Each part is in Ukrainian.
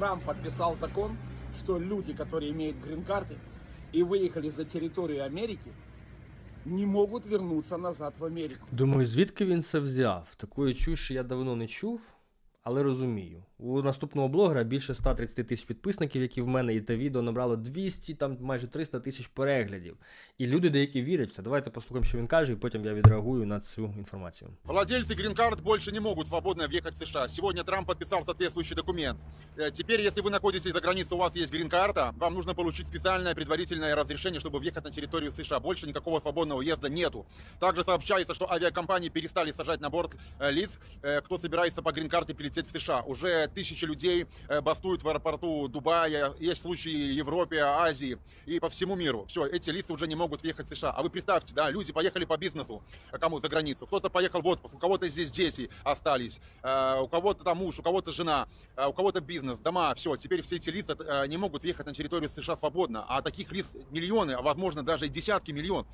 Трамп подписал закон, что люди, которые имеют грин-карты и выехали за территорию Америки, не могут вернуться назад в Америку. Думаю, звідки він це взяв? Такої чуші я давно не чув, але розумію. У наступного блогера більше 130 тисяч підписників, які в мене, і те відео набрало 200, там майже 300 тисяч переглядів. І люди деякі вірять в це. Давайте послухаємо, що він каже, і потім я відреагую на цю інформацію. Владельцы грин-карт больше не могут свободно въехать в США. Сегодня Трамп подписал соответствующий документ. Э, Теперь, если вы находитесь за границей, у вас есть грин-карта, вам нужно получить специальное предварительное разрешение, чтобы въехать на территорию США. Больше никакого свободного въезда нету. Также сообщается, что авиакомпании перестали сажать на борт э, лиц, э, кто собирается по грин-карте прилететь в США. Уже тысячи людей э, бастуют в аэропорту Дубая, есть случаи в Европе, Азии и по всему миру. Все, эти лица уже не могут въехать в США. А вы представьте, да, люди поехали по бизнесу, а кому за границу. Кто-то поехал в отпуск, у кого-то здесь дети остались, э, у кого-то там муж, у кого-то жена, э, у кого-то бизнес, дома, все. Теперь все эти лица э, не могут въехать на территорию США свободно. А таких лиц миллионы, а возможно даже и десятки миллионов.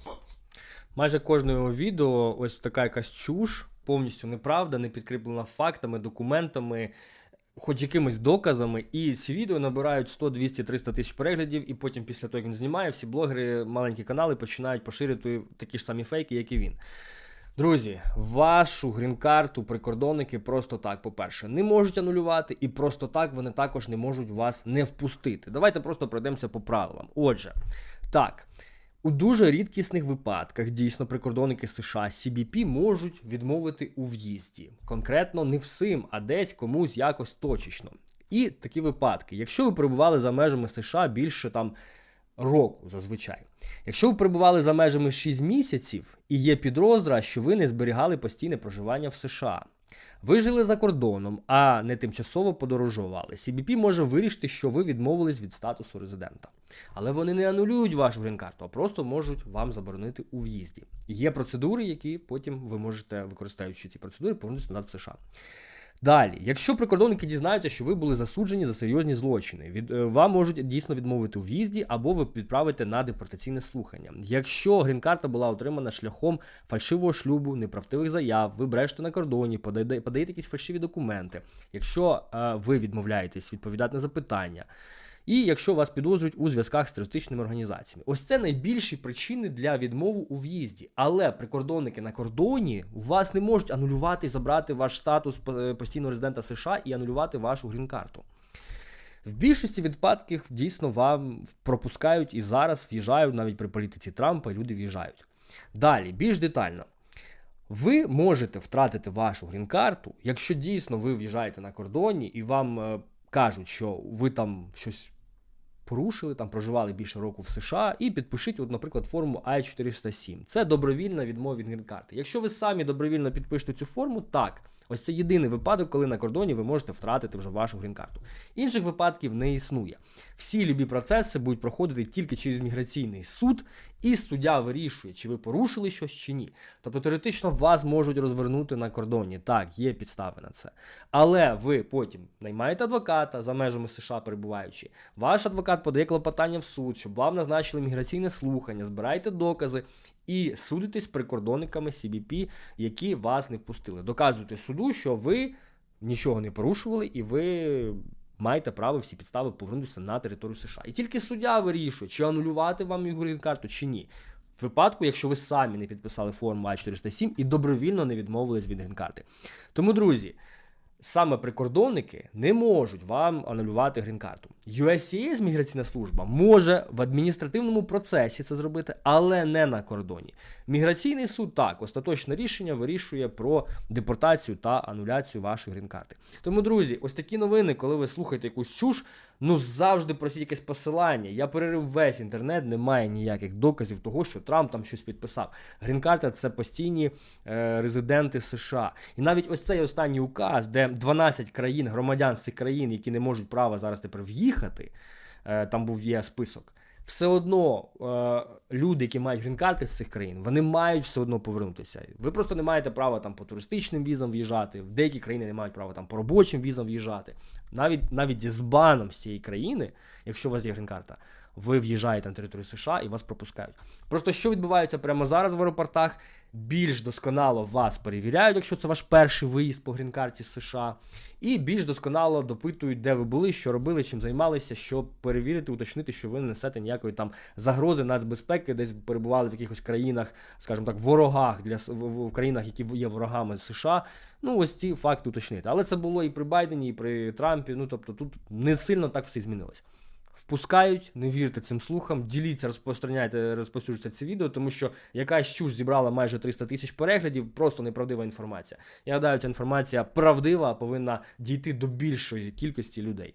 Майже кожне його відео ось така якась чуш, повністю неправда, не підкріплена фактами, документами, хоч якимись доказами. І ці відео набирають 100, 200, 300 тисяч переглядів, і потім, після того, як він знімає, всі блогери, маленькі канали починають поширювати такі ж самі фейки, як і він. Друзі, вашу грін-карту прикордонники просто так, по-перше, не можуть анулювати, і просто так вони також не можуть вас не впустити. Давайте просто пройдемося по правилам. Отже, так. У дуже рідкісних випадках дійсно прикордонники США CBP можуть відмовити у в'їзді. Конкретно не всім, а десь комусь якось точечно. І такі випадки, якщо ви перебували за межами США більше там року зазвичай. Якщо ви перебували за межами 6 місяців і є підозра, що ви не зберігали постійне проживання в США. Ви жили за кордоном, а не тимчасово подорожували. CBP може вирішити, що ви відмовились від статусу резидента. Але вони не анулюють вашу грін-карту, а просто можуть вам заборонити у в'їзді. Є процедури, які потім ви можете, використовуючи ці процедури, повернутися назад в США. Далі, якщо прикордонники дізнаються, що ви були засуджені за серйозні злочини, від е, вам можуть дійсно відмовити у в'їзді або ви відправите на депортаційне слухання. Якщо грін-карта була отримана шляхом фальшивого шлюбу, неправдивих заяв, ви брешете на кордоні, подаєте, подаєте якісь фальшиві документи. Якщо е, ви відмовляєтесь відповідати на запитання. І якщо вас підозрюють у зв'язках з терористичними організаціями, ось це найбільші причини для відмови у в'їзді. Але прикордонники на кордоні вас не можуть анулювати забрати ваш статус е, постійного резидента США і анулювати вашу грін-карту. В більшості випадків дійсно вам пропускають і зараз в'їжджають навіть при політиці Трампа, люди в'їжджають. Далі, більш детально. Ви можете втратити вашу грін-карту, якщо дійсно ви в'їжджаєте на кордоні і вам е, кажуть, що ви там щось порушили, там проживали більше року в США, і підпишіть, от, наприклад, форму I-407. Це добровільна відмова від грін-карти. Якщо ви самі добровільно підпишете цю форму, так. Ось це єдиний випадок, коли на кордоні ви можете втратити вже вашу грін-карту. Інших випадків не існує. Всі любі процеси будуть проходити тільки через міграційний суд, і суддя вирішує, чи ви порушили щось чи ні. Тобто теоретично вас можуть розвернути на кордоні. Так, є підстави на це. Але ви потім наймаєте адвоката за межами США перебуваючи. Ваш адвокат подає клопотання в суд, щоб вам назначили міграційне слухання, збираєте докази і судитесь з прикордонниками CBP, які вас не впустили. Доказуєте суду, що ви нічого не порушували і ви. Маєте право всі підстави повернутися на територію США. І тільки суддя вирішує, чи анулювати вам його грін-карту, чи ні. В випадку, якщо ви самі не підписали форму А407 і добровільно не відмовились від грін-карти. Тому, друзі, саме прикордонники не можуть вам анулювати грін-карту. USCIS, міграційна служба, може в адміністративному процесі це зробити, але не на кордоні. Міграційний суд так, остаточне рішення вирішує про депортацію та ануляцію вашої грін-карти. Тому, друзі, ось такі новини, коли ви слухаєте якусь чуш, ну завжди просіть якесь посилання. Я перерив весь інтернет, немає ніяких доказів того, що Трамп там щось підписав. Грін-карта це постійні е, резиденти США. І навіть ось цей останній указ, де 12 країн, громадян з цих країн, які не можуть права зараз тепер в'їхати, е, там був є список. Все одно е, люди, які мають грін-карти з цих країн, вони мають все одно повернутися. Ви просто не маєте права там по туристичним візам в'їжджати. В деякі країни не мають права там по робочим візам в'їжджати. Навіть навіть з баном з цієї країни, якщо у вас є грін-карта, ви в'їжджаєте на територію США і вас пропускають. Просто що відбувається прямо зараз в аеропортах, більш досконало вас перевіряють, якщо це ваш перший виїзд по грін-карті з США, і більш досконало допитують, де ви були, що робили, чим займалися, щоб перевірити, уточнити, що ви не несете ніякої там загрози нацбезпеки, десь перебували в якихось країнах, скажімо так, ворогах для в- в країнах, які є ворогами США. Ну, ось ці факти уточнити. Але це було і при Байдені, і при Трампі. Ну тобто тут не сильно так все змінилось. Впускають, не вірте цим слухам, діліться, розпространяйте, розповсюджуйте це відео, тому що якась чуш зібрала майже 300 тисяч переглядів, просто неправдива інформація. Я гадаю, ця інформація правдива, повинна дійти до більшої кількості людей.